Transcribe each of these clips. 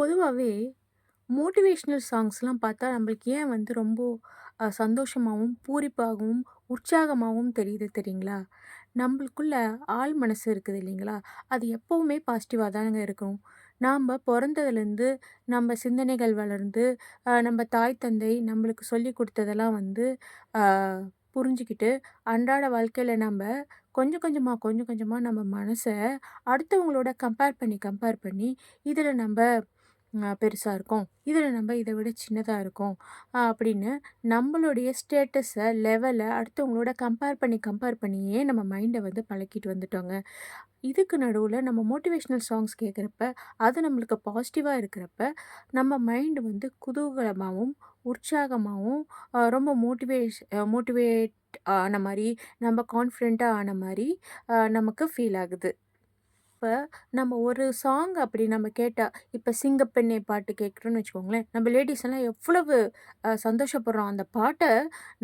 பொதுவாகவே மோட்டிவேஷ்னல் சாங்ஸ்லாம் பார்த்தா நம்மளுக்கு ஏன் வந்து ரொம்ப சந்தோஷமாகவும் பூரிப்பாகவும், உற்சாகமாகவும் தெரியுது தெரியுங்களா? நம்மளுக்குள்ள ஆழ் மனசு இருக்குது இல்லைங்களா? அது எப்பவுமே பாசிட்டிவாக தானங்க இருக்கும். நாம் பிறந்ததுலேருந்து நம்ம சிந்தனைகள் வளர்ந்து, நம்ம தாய் தந்தை நம்மளுக்கு சொல்லிக் கொடுத்ததெல்லாம் வந்து அ புரிஞ்சுக்கிட்டு, அன்றாட வாழ்க்கையில் நம்ம கொஞ்சம் கொஞ்சமாக கொஞ்சம் கொஞ்சமாக நம்ம மனசை அடுத்தவங்களோட கம்பேர் பண்ணி, கம்பேர் பண்ணி, இதில் நம்ம பெருசாக இருக்கும் இதில் நம்ம இதை விட சின்னதாக இருக்கும் அப்படின்னு நம்மளுடைய ஸ்டேட்டஸை லெவலை அடுத்தவங்களோட கம்பேர் பண்ணி, கம்பேர் பண்ணியே நம்ம மைண்டை வந்து பழக்கிட்டு வந்துட்டோங்க. இதுக்கு நடுவில் நம்ம மோட்டிவேஷ்னல் சாங்ஸ் கேட்குறப்ப, அது நம்மளுக்கு பாசிட்டிவாக இருக்கிறப்ப, நம்ம மைண்ட் வந்து குதூகலமாகவும் உற்சாகமாகவும் ரொம்ப மோட்டிவேஷ் மோட்டிவேட் ஆன மாதிரி நம்ம கான்ஃபிடெண்ட்டாக ஆன மாதிரி நமக்கு ஃபீல் ஆகுது. அப்போ நம்ம ஒரு சாங் அப்படி நம்ம கேட்டால் இப்போ சிங்கப்பெண்ணே பாட்டு கேட்குறோன்னு வச்சுக்கோங்களேன், நம்ம லேடிஸ் எல்லாம் எவ்வளவு சந்தோஷப்படுறோம். அந்த பாட்டை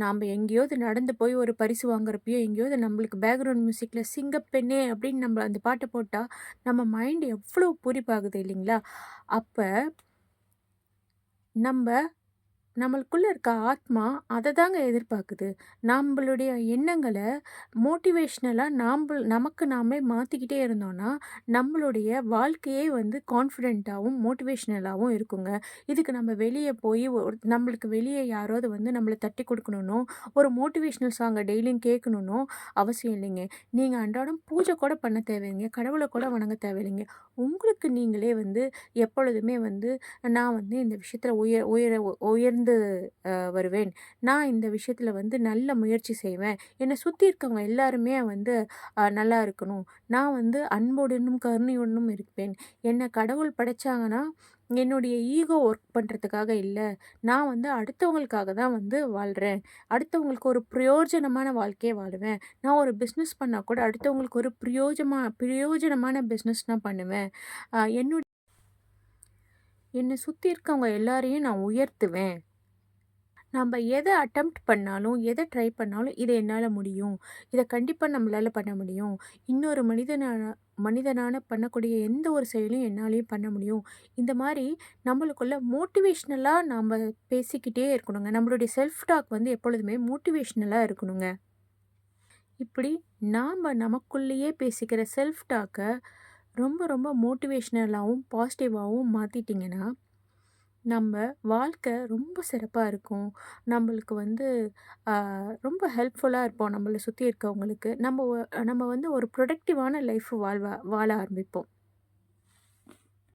நாம் எங்கேயாவது நடந்து போய் ஒரு பரிசு வாங்குறப்பயோ, எங்கேயாவது நம்மளுக்கு பேக்ரவுண்ட் மியூசிக்கில் சிங்கப்பெண்ணே அப்படின்னு நம்ம அந்த பாட்டை போட்டால் நம்ம மைண்ட் எவ்வளோ பூரிப்பாகுது இல்லைங்களா? அப்போ நம்ம நம்மளுக்குள்ளே இருக்க ஆத்மா அதை தாங்க எதிர்பார்க்குது. நம்பளுடைய எண்ணங்களை மோட்டிவேஷ்னலாக நாம்ப நமக்கு நாமே மாற்றிக்கிட்டே இருந்தோன்னா நம்மளுடைய வாழ்க்கையே வந்து கான்ஃபிடெண்ட்டாகவும் மோட்டிவேஷ்னலாகவும் இருக்குங்க. இதுக்கு நம்ம வெளியே போய் ஒரு நம்மளுக்கு வெளியே யாராவது வந்து நம்மள தட்டிக் குடுக்கணும்னோ, ஒரு மோட்டிவேஷ்னல் சாங்கை டெய்லியும் கேட்கணும்னோ அவசியம் இல்லைங்க. நீங்கள் அன்றாடம் பூஜை கூட பண்ண தேவையில்லைங்க. கடவுளை கூட வணங்க தேவையில்லைங்க. உங்களுக்கு நீங்களே வந்து எப்பொழுதுமே வந்து, நான் வந்து இந்த விஷயத்தில் உயர் உயர உயர்ந்து வந்து வருவேன். நான் இந்த விஷயத்தில் வந்து நல்ல முயற்சி செய்வேன். என்னை சுற்றி இருக்கவங்க எல்லாருமே வந்து நல்லா இருக்கணும். நான் வந்து அன்புடனும், கருணையுடனும் இருப்பேன். என்னை கடவுள் படைச்சாங்கன்னா, என்னுடைய ஈகோ ஒர்க் பண்ணுறதுக்காக இல்லை நான் வந்து அடுத்தவங்களுக்காக தான் வந்து வாழ்கிறேன் அடுத்தவங்களுக்கு ஒரு பிரயோஜனமான வாழ்க்கையை வாழுவேன். நான் ஒரு பிஸ்னஸ் பண்ணால் கூட அடுத்தவங்களுக்கு ஒரு பிரயோஜமா பிரயோஜனமான பிஸ்னஸ் நான் பண்ணுவேன். என்னுடைய என்னை சுற்றி இருக்கவங்க எல்லாரையும் நான் உயர்த்துவேன். நம்ம எதை அட்டம்ப்ட் பண்ணாலும், எதை ட்ரை பண்ணாலும், இதை என்னால் முடியும். இதை கண்டிப்பாக நம்மளால பண்ண முடியும். இன்னொரு மனிதனான மனிதனான பண்ணக்கூடிய எந்த ஒரு செயலையும் என்னாலையும் பண்ண முடியும். இந்த மாதிரி நம்மளுக்குள்ள மோட்டிவேஷ்னலாக நாம் பேசிக்கிட்டே இருக்கணுங்க. நம்மளுடைய செல்ஃப் டாக் வந்து எப்பொழுதுமே மோட்டிவேஷ்னலாக இருக்கணுங்க. இப்படி நாம் நமக்குள்ளேயே பேசிக்கிற செல்ஃப் டாக்கை ரொம்ப ரொம்ப மோட்டிவேஷ்னலாகவும் பாசிட்டிவாகவும் மாற்றிட்டிங்கன்னா நம்ம வாழ்க்கை ரொம்ப சிறப்பாக இருக்கும். நம்மளுக்கு வந்து அ ரொம்ப ஹெல்ப்ஃபுல்லா இருப்போம் நம்மள சுத்தி இருக்கவங்களுக்கு. நம்ம ஒ நம்ம வந்து ஒரு ப்ரொடக்டிவான லைஃப் வாழ்வ வாழ ஆரம்பிப்போம்.